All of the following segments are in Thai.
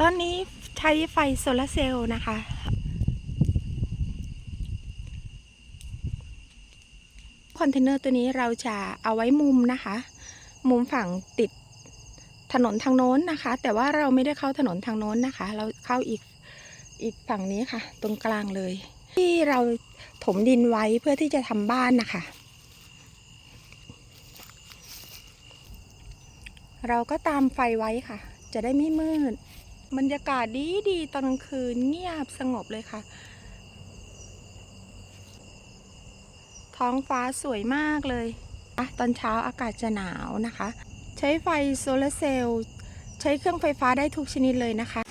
ตอนนี้ใช้ไฟโซลาร์เซลล์นะคะ คอนเทนเนอร์ตัวนี้เราจะเอาไว้มุมนะคะ มุมฝั่งติดถนนทางโน้นนะคะ แต่ว่าเราไม่ได้เข้าถนนทางโน้นนะคะ เราเข้าอีกอีกฝั่งนี้ค่ะ ตรงกลางเลย ที่เราถมดินไว้เพื่อที่จะทำบ้านนะคะ เราก็ตามไฟไว้ค่ะ จะได้ไม่มืด บรรยากาศดีดีตอนกลางคืนเงียบสงบเลยค่ะ ท้องฟ้าสวยมากเลยอะตอนเช้าอากาศจะหนาวนะคะ ใช้ไฟโซลาร์เซลล์ ใช้เครื่องไฟฟ้าได้ทุกชนิดเลยนะคะ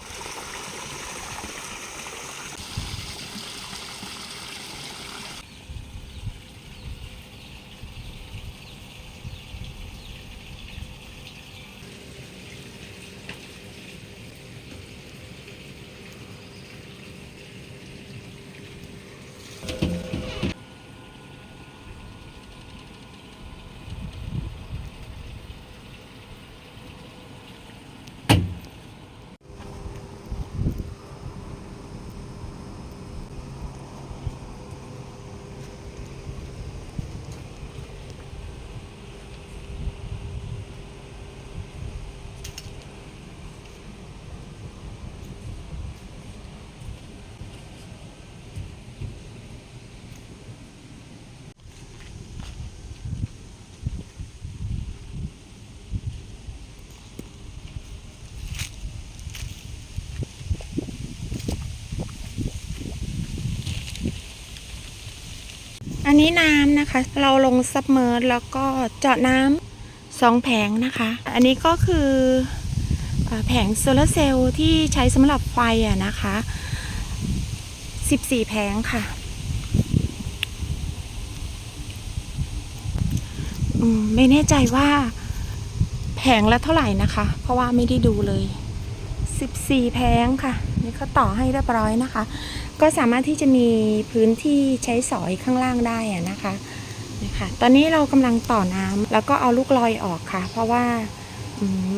อันนี้น้ำนะคะ เราลงซับเมอร์แล้วก็เจาะน้ำสองแผงนะคะ อันนี้ก็คือแผงโซลาร์เซลล์ที่ใช้สำหรับไฟอะนะคะ 14 แผงค่ะไม่แน่ใจว่าแผงละเท่าไหร่นะคะ เพราะว่าไม่ได้ดูเลย 14 แผงค่ะ นี่เขาต่อให้เรียบร้อยนะคะ ก็สามารถที่จะมีพื้นที่ใช้สอยข้างล่างได้นะคะนี่ค่ะตอนนี้เรากำลังต่อน้ำแล้วก็เอาลูกลอยออกค่ะ เพราะว่า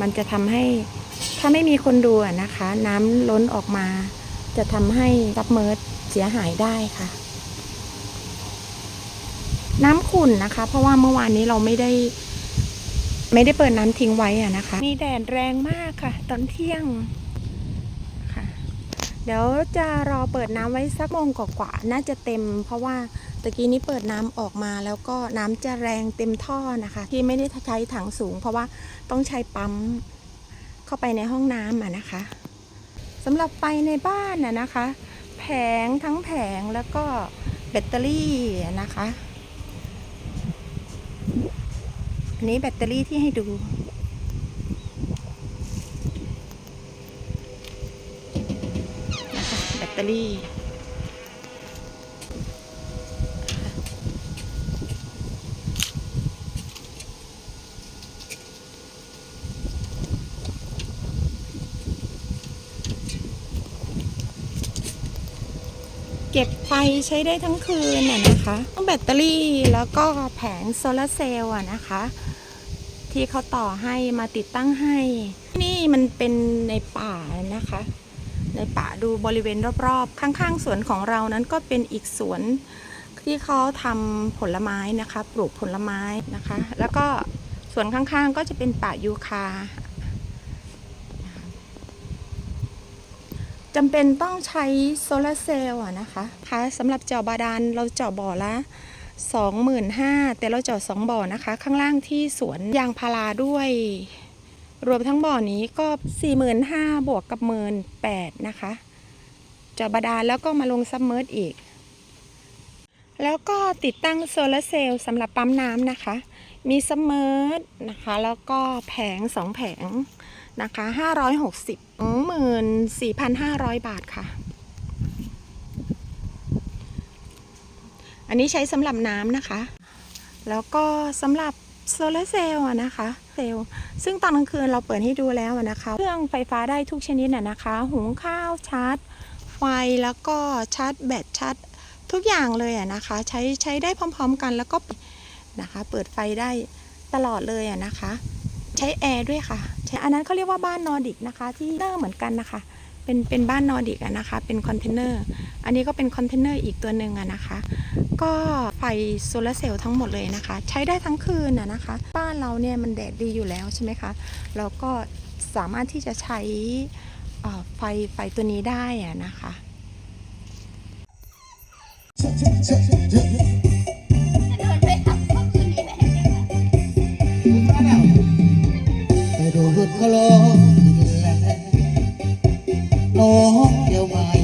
มันจะทำให้ถ้าไม่มีคนดูนะคะ น้ำล้นออกมา จะทำให้ซับเมอร์เสียหายได้ค่ะ น้ำขุ่นนะคะ เพราะว่าเมื่อวานนี้เราไม่ได้ไม่ได้เปิดน้ำทิ้งไว้อะนะคะ มีแดดแรงมากค่ะ ตอนเที่ยง เดี๋ยวจะรอเปิดน้ำไว้สักโมงกว่าๆน่าจะเต็ม เพราะว่าตะกี้นี้เปิดน้ำออกมาแล้วก็น้ำจะแรงเต็มท่อนะคะ ที่ไม่ได้ใช้ถังสูง เพราะว่าต้องใช้ปั๊มเข้าไปในห้องน้ำอะนะคะสำหรับไฟในบ้านน่ะนะคะ แผงทั้งแผงแล้วก็แบตเตอรี่นะคะอันนี้แบตเตอรี่ที่ให้ดู นะคะแบ ตเตอรี่เก็บไฟใช้ได้ทั้งคืนน่ะนะคะทั้งแบตเตอรี่แล้วก็แผงโซลาร์เซลล์อะนะคะ ที่เขาต่อให้มาติดตั้งให้ นี่มันเป็นในป่านะคะ ในป่าดูบริเวณรอบๆ ข้างๆ สวนของเรานั้นก็เป็นอีกสวนที่เขาทำผลไม้นะคะ ปลูกผลไม้นะคะ แล้วก็สวนข้างๆ ก็จะเป็นป่ายูคาจำเป็นต้องใช้โซลาร์เซลล์นะคะคะสำหรับเจาะบาดาลเราเจาะบ่อละ25,000แต่เราเจาะสองบ่อนะคะ ข้างล่างที่สวนยางพาราด้วย รวมทั้งบ่อนี้ก็45,000บวกกับ 18,000นะคะจาะบาดาลแล้วก็มาลงซับเมอร์อีก แล้วก็ติดตั้งโซลาร์เซลล์สำหรับปั๊มน้ำนะคะ มีซับเมอร์นะคะ แล้วก็แผง 2 แผงนะคะ 560 14,500 บาทค่ะ อันนี้ใช้สำหรับน้ำนะคะ แล้วก็สำหรับ โซลาร์เซลล์นะคะเซลล์ซึ่งตอนกลางคืนเราเปิดให้ดูแล้วนะคะ เครื่องไฟฟ้าได้ทุกชนิดอะนะคะ หุงข้าวชาร์จ ไฟแล้วก็ชาร์จแบตชาร์จทุกอย่างเลยอะนะคะ ใช้ใช้ได้พร้อม ๆ กันแล้วก็นะคะ เปิดไฟได้ตลอดเลยอะนะคะ ใช้แอร์ด้วยค่ะใช้อันนั้นเขาเรียกว่าบ้านนอร์ดิกนะคะ ที่เนอร์เหมือนกันนะคะ เป็นเป็นบ้านนอร์ดิกอะนะคะ เป็นคอนเทนเนอร์ อันนี้ก็เป็นคอนเทนเนอร์อีกตัวหนึ่งอะนะคะ ก็ไฟโซลาร์เซลล์ทั้งหมดเลยนะคะ ใช้ได้ทั้งคืนอะนะคะ บ้านเราเนี่ยมันแดดดีอยู่แล้วใช่ไหมคะเราก็สามารถที่จะใช้ไฟไฟตัวนี้ได้อะนะคะ น้องเดียวมา